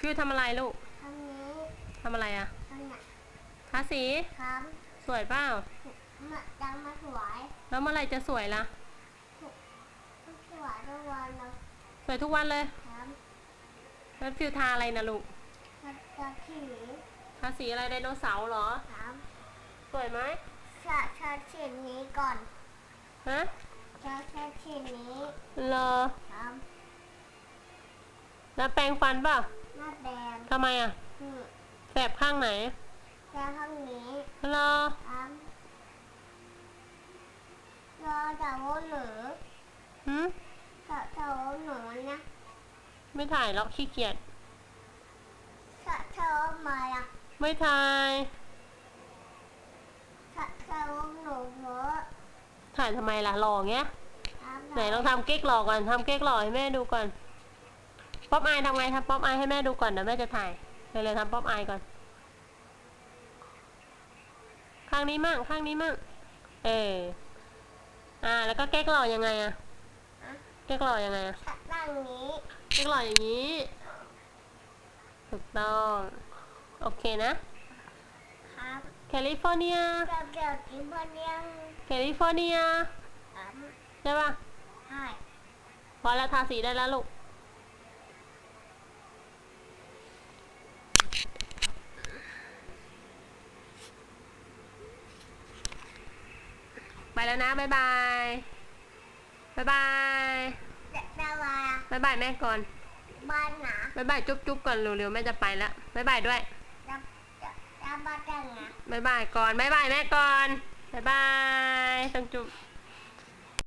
ฟิวทำอะไรลูกทำนี้ทำอะไรอะทำเนี่ยทาสีทสวยเปล่าำมาดังมาถวายแล้วเมื่อไหรจะสวยล่ะถวายทุกวันเราสวยทุกวันเลยทแล้วฟิวทาอะไรนะลูกำจะจะขี่ทาสีอะไรไดโนเสาร์เหรอทสวยไหมำจะจะฉีดนี้ก่อนฮะจะจะฉีดนี้เลอทแล้วแปรงฟันเปล่าำหน้าแดงทำไมอะนี่แสบข้างไหนจะข้างนี้เลอทำรอจะโว้หนูหืมจะจะโว้หนูนะไม่ถ่ายหรอกขี้เกียจจะจะโว้มาอะไม่ถ่ายจะจะโว้หนูเพราะถ่ายทำไมล่ะหล่อเงี้ยทำไหนลองทำเก๊กหล่อก่อนทำเก๊กหล่อให้แม่ดูก่อน ป๊อปอายทำไงทำป๊อปอายให้แม่ดูก่อนเดี๋ยวแม่จะถ่ายเร็วๆทำป๊อปอายก่อน ข้างนี้มั่งข้างนี้มั่งเอออ่า แล้วก็เก๊กหล่อยังไงอะเก๊กหล่อยังไงอะจะตั้งนี้เก๊กหล่ออย่างนี้ ถูกต้อง โอเคนะ ครับแคลิฟอร์เนียจะเกี่ยวกับเพื่อนยังแคลิฟอร์เนียทใช่ปะำใช่พอแล้วทาสีได้แล้วลูก แล้วนะบ๊ายบายบ๊ายบายจะจะมาบ๊ายบายแม่ก่อนบ้านหนาบ๊ายบายจุ๊บจุ๊บก่อนเร็วๆแม่จะไปแล้วบ๊ายบายด้วยจะจะจะบ้านจังนะบ๊ายบายก่อนบ๊ายบายแม่ก่อนบ๊ายบายต้องจุ๊บ